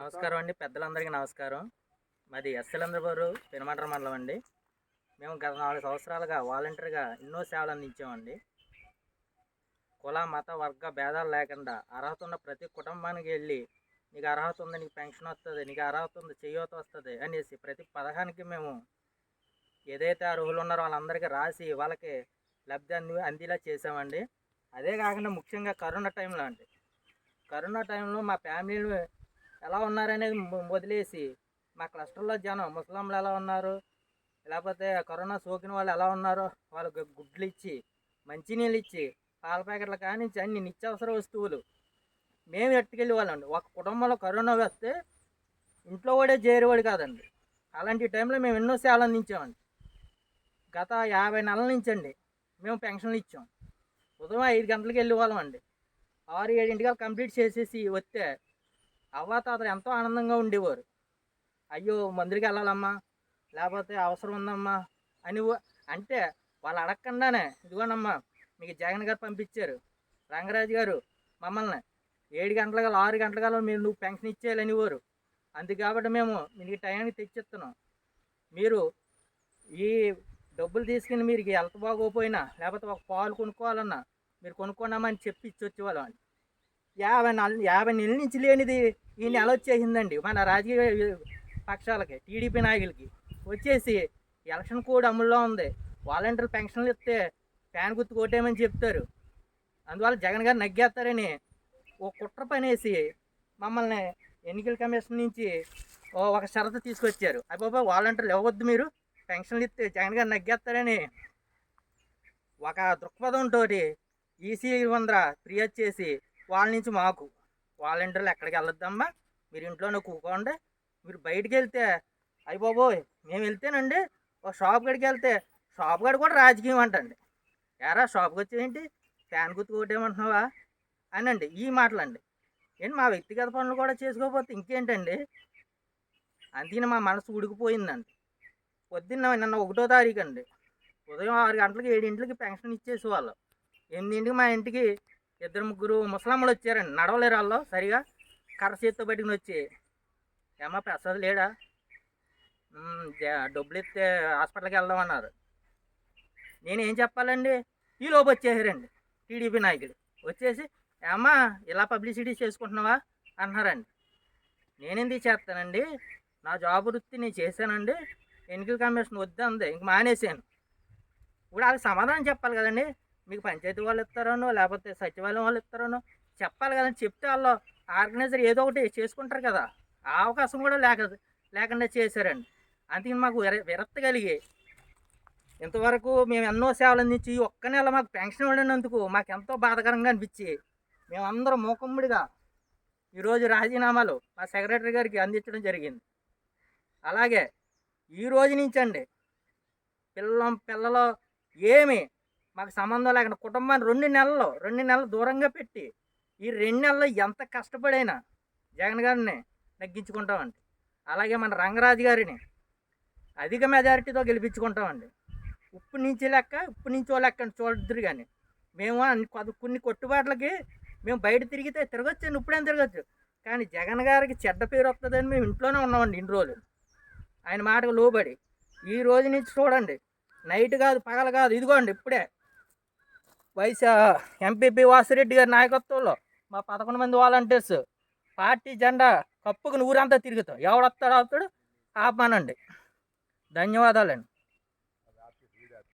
నమస్కారం అండి. పెద్దలందరికీ నమస్కారం. మాది ఎస్ఎలంద్రబారు పెనుమంటర మండలం అండి. మేము గత నాలుగు సంవత్సరాలుగా వాలంటీర్గా ఎన్నో సేవలు అందించామండి. కుల మత వర్గ భేదాలు లేకుండా అర్హత ఉన్న ప్రతి కుటుంబానికి వెళ్ళి నీకు అర్హత ఉంది నీకు పెన్షన్ వస్తుంది నీకు అర్హత ఉంది చేయూత వస్తుంది అనేసి ప్రతి పథకానికి మేము ఏదైతే అర్హులు ఉన్నారో వాళ్ళందరికీ రాసి వాళ్ళకి లబ్ధి అంది అందేలా చేసామండి అదే కాకుండా ముఖ్యంగా కరోనా టైంలో అండి. కరోనా టైంలో మా ఫ్యామిలీలు ఎలా ఉన్నారనేది వదిలేసి మా క్లస్టర్లో జనం ముస్లింలు ఎలా ఉన్నారు లేకపోతే కరోనా సోకిన వాళ్ళు ఎలా ఉన్నారో వాళ్ళకి గుడ్లు ఇచ్చి మంచినీళ్ళు ఇచ్చి పాల ప్యాకెట్ల కానించి అన్ని నిత్యావసర వస్తువులు మేము ఎట్టుకెళ్ళి వాళ్ళండి ఒక కుటుంబంలో కరోనా వస్తే ఇంట్లో కూడా చేరేవాడు కాదండి. అలాంటి టైంలో మేము ఎన్నో సేవలు అందించామండి. గత యాభై నెలల నుంచి అండి మేము పెన్షన్లు ఇచ్చాం. ఉదయం ఐదు గంటలకు వెళ్ళే వాళ్ళం అండి ఆరు ఏడింటికి కంప్లీట్ చేసేసి వస్తే అవ్వాతాతలు ఎంతో ఆనందంగా ఉండేవారు. అయ్యో మందులకి వెళ్ళాలమ్మా లేకపోతే అవసరం ఉందమ్మా అని అంటే వాళ్ళు అడగకుండానే ఇదిగోనమ్మా మీకు జగన్ గారు పంపించారు. రంగరాజు గారు మమ్మల్ని ఏడు గంటల గల ఆరు గంటల గల మీరు నువ్వు పెన్షన్ ఇచ్చేయాలి అనేవారు. అందు కాబట్టి మేము మీకు టైంకి తెచ్చిస్తున్నాం. మీరు ఈ డబ్బులు తీసుకుని మీరు హెల్త్ బాగోపోయినా లేకపోతే ఒక పాలు కొనుక్కోవాలన్నా మీరు కొనుక్కోనామని చెప్పి ఇచ్చి వచ్చేవాళ్ళం అండి యాభై నాలుగు యాభై నెలల నుంచి లేనిది ఈ నెల వచ్చేసిందండి. మన రాజకీయ పక్షాలకి టీడీపీ నాయకులకి వచ్చేసి ఎలక్షన్ కోడ్ అమల్లో ఉంది. వాలంటీర్ పెన్షన్లు ఇస్తే ఫ్యాన్ గుర్తు కొట్టేయమని చెప్తారు. అందువల్ల జగన్ గారు నగ్గేస్తారని ఓ కుట్ర పనేసి మమ్మల్ని ఎన్నికల కమిషన్ నుంచి ఒక షరతు తీసుకొచ్చారు. అబ్బాబా వాలంటీర్లు ఇవ్వద్దు మీరు. పెన్షన్లు ఇస్తే జగన్ గారు నగ్గేస్తారని ఒక దృక్పథంతో ఈసీ వందర ఫిర్యాదు చేసి వాళ్ళ నుంచి మాకు. వాలంటీర్లు ఎక్కడికి వెళ్ళొద్దమ్మా. మీరు ఇంట్లోనే కూకోండి. మీరు బయటికి వెళ్తే అయ్యి బాబోయ్ మేము వెళ్తేనండి ఒక షాప్ గడికి వెళ్తే షాప్ గడి కూడా రాజకీయం అంటండి. ఎరా షాప్కి వచ్చేఏంటి ఫ్యాన్ గుర్తు కొట్టేయమంటున్నావా? అనండి ఈ మాటలండి. ఏంటి మా వ్యక్తిగత పనులు కూడా చేసుకోకపోతే ఇంకేంటండి? అందుకని మా మనసు ఉడికిపోయిందండి. పొద్దున్న నిన్న ఒకటో తారీఖు అండి ఉదయం ఆరు గంటలకి ఏడింటికి పెన్షన్ ఇచ్చేసేవాళ్ళు. ఎనిమిదింటికి మా ఇంటికి ఇద్దరు ముగ్గురు ముసలమ్మలు వచ్చారండి. నడవలేరు వాళ్ళు సరిగా. కర్ర చేతితో పట్టుకుని వచ్చి ఏమా ప్రసాద్ లేడా? డబ్బులు ఇస్తే హాస్పిటల్కి వెళ్దామన్నారు నేనేం చెప్పాలండి? ఈ లోపు వచ్చేసారండి టీడీపీ నాయకుడు వచ్చేసి ఏమ్మా ఇలా పబ్లిసిటీ చేసుకుంటున్నావా? అన్నారండి. నేనేంది చేస్తానండి? నా జాబ్ వృత్తి నేను చేశానండి. ఎన్నికల కమిషన్ వద్దంది. ఇంక మానేశాను. ఇప్పుడు వాళ్ళకి సమాధానం చెప్పాలి కదండి. మీకు పంచాయతీ వాళ్ళు ఇస్తారనో లేకపోతే సచివాలయం వాళ్ళు ఇస్తారనో చెప్పాలి కదండి. చెప్తే వాళ్ళు ఆర్గనైజర్ ఏదో ఒకటి చేసుకుంటారు కదా. ఆ అవకాశం కూడా లేక లేకుండా చేశారండి. అందుకని మాకు విర కలిగి ఇంతవరకు మేము ఎన్నో సేవలు అందించి ఒక్క నెల మాకు పెన్షన్ ఇవ్వనందుకు మాకు ఎంతో బాధకరంగా అనిపించి మేమందరం మూకమ్ముడిగా ఈరోజు రాజీనామాలు మా సెక్రటరీ గారికి అందించడం జరిగింది. అలాగే ఈ రోజు నుంచి అండి పిల్లం పిల్లలు ఏమి మాకు సంబంధం లేకుండా కుటుంబాన్ని రెండు నెలలు రెండు నెలలు దూరంగా పెట్టి ఈ రెండు నెలలు ఎంత కష్టపడైనా జగన్ గారిని నెగ్గించుకుంటామండి. అలాగే మన రంగరాజు గారిని అధిక మెజారిటీతో గెలిపించుకుంటామండి. ఉప్పు నుంచి లెక్క ఉప్పు నుంచో లెక్క అని చూడద్దురు కానీ మేము అన్ని కొన్ని కొట్టుబాట్లకి మేము బయట తిరిగితే తిరగచ్చు ఇప్పుడేం తిరగచ్చు? కానీ జగన్ గారికి చెడ్డ పేరు వస్తుందని మేము ఇంట్లోనే ఉన్నామండి ఇన్ని రోజులు. ఆయన మాటకు లోబడి ఈ రోజు నుంచి చూడండి నైట్ కాదు పగలు కాదు ఇదిగోండి ఇప్పుడే వైసా ఎంపీపీ వాసిరెడ్డి గారి నాయకత్వంలో మా పదకొండు మంది వాలంటీర్స్ పార్టీ జెండా కప్పుకుని ఊరంతా తిరుగుతాం. ఎవడొస్తాడు వస్తాడు ఆపమానండి. ధన్యవాదాలండి.